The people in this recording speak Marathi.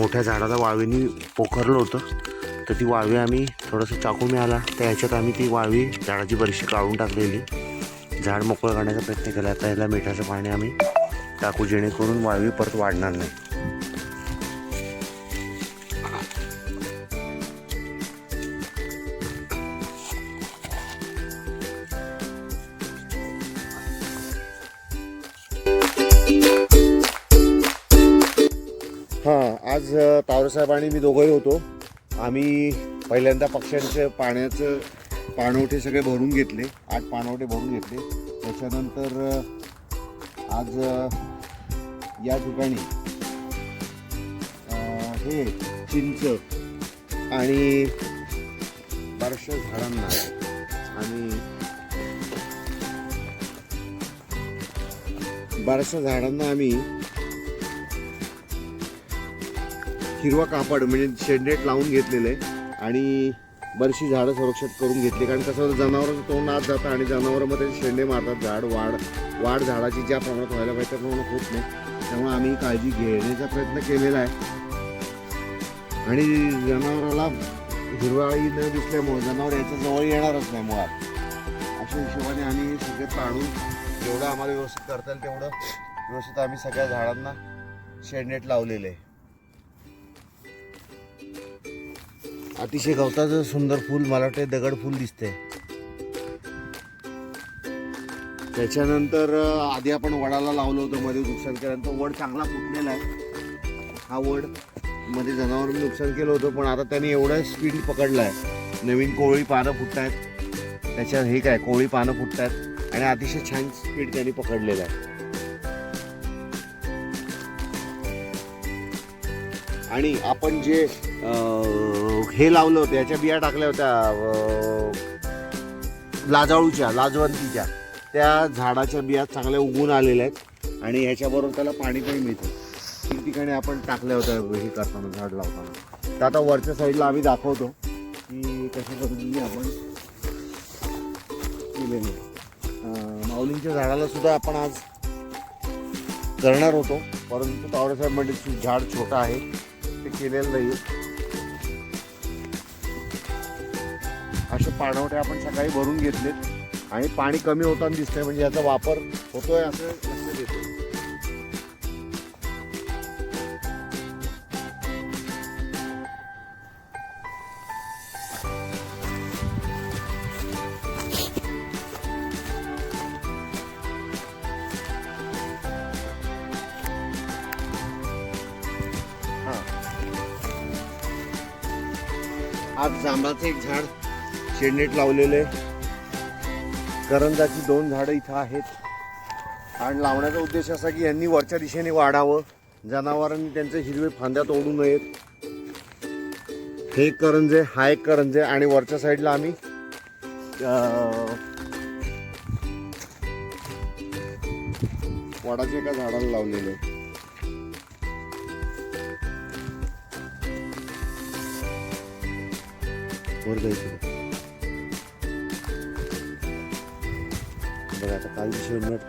मोठ्या झाडाला वाळवीनी पोखरलं होतं. तर ती वाळवी आम्ही थोडंसं चाकू मिळाला. त्या ह्याच्यात आम्ही ती वाळवी झाडाची बरीचशी काढून टाकलेली. झाड मोकळं करण्याचा प्रयत्न केला. आता ह्याला मिठाचं पाणी आम्ही टाकू जेणेकरून वाळवी परत वाढणार नाही. आज तावरेसाहेब आणि मी दोघंही होतो. आम्ही पहिल्यांदा पक्ष्यांचं पाण्याचं पाणवठे सगळे भरून घेतले. आठ पाणवठे भरून घेतले. त्याच्यानंतर आज या ठिकाणी हे चिंच आणि बऱ्याचशा झाडांना आणि बऱ्याचशा झाडांना आम्ही हिरवा कापड म्हणजे शेडनेट लावून घेतलेलं आहे आणि बरीचशी झाडं संरक्षित करून घेतली. कारण कसं होतं जनावरांचं तोंड आत जातं आणि जनावरांमध्ये शेंडे मारतात. झाड वाढ वाढ झाडाची ज्या प्रमाणात व्हायला पाहिजे त्या प्रमाणात होत नाही. त्यामुळे आम्ही काळजी घेण्याचा प्रयत्न केलेला आहे. आणि जनावराला हिरवाळी न दिसल्यामुळे जनावर याच्या जवळ येणारच नाही मुळात अशा हिशोबाने आम्ही सगळे पाडून जेवढं आम्हाला व्यवस्थित करता येईल तेवढं व्यवस्थित आम्ही सगळ्या झाडांना शेडनेट लावलेलं आहे. अतिशय गवताचं सुंदर फूल मला वाटतं दगड फूल दिसतंय. त्याच्यानंतर आधी आपण वडाला लावलं होतं मध्ये नुकसान केल्यानंतर वड चांगला फुटलेला आहे. हा वडमध्ये जनावरांनी नुकसान केलं होतं पण आता त्याने एवढा स्पीड पकडला आहे. नवीन कोवळी पानं फुटत आहेत त्याच्यात हे काय कोवळी पानं फुटत आहेत आणि अतिशय छान स्पीड त्यांनी पकडलेलं आहे. आणि आपण जे हे लावलं होतं याच्या बिया टाकल्या होत्या लाजाळूच्या लाजवंतीच्या त्या झाडाच्या बिया चांगल्या उगून आलेल्या आहेत आणि ह्याच्याबरोबर त्याला पाणी पण मिळतं. ती ठिकाणी आपण टाकल्या होत्या हे करताना झाड लावताना. तर आता वरच्या साईडला आम्ही दाखवतो की कशा पद्धतीने आपण केलेलं आहे. माऊलींच्या झाडाला सुद्धा आपण आज करणार होतो परंतु तावडेसाहेब म्हणजे झाड छोटं आहे. केलेलं नाही असे पाणवठे आपण सकाळी भरून घेतलेत. आणि पाणी कमी होताना दिसतंय म्हणजे याचा वापर होतोय असं लक्षात येतं आज जांभळाचं एक झाड शेडनेट लावलेलं आहे. करंजाची दोन झाडं इथं आहेत. आणि लावण्याचा उद्देश असा की यांनी वरच्या दिशेने वाढावं. जनावरांनी त्यांचे हिरवे फांद्यात ओढू नयेत. हे करंजे हा एक करंजे आणि वरच्या साईडला आम्ही वडाच्या एका झाडाला लावलेलं आहे. वर जायचं बघा आता काल शेडनेट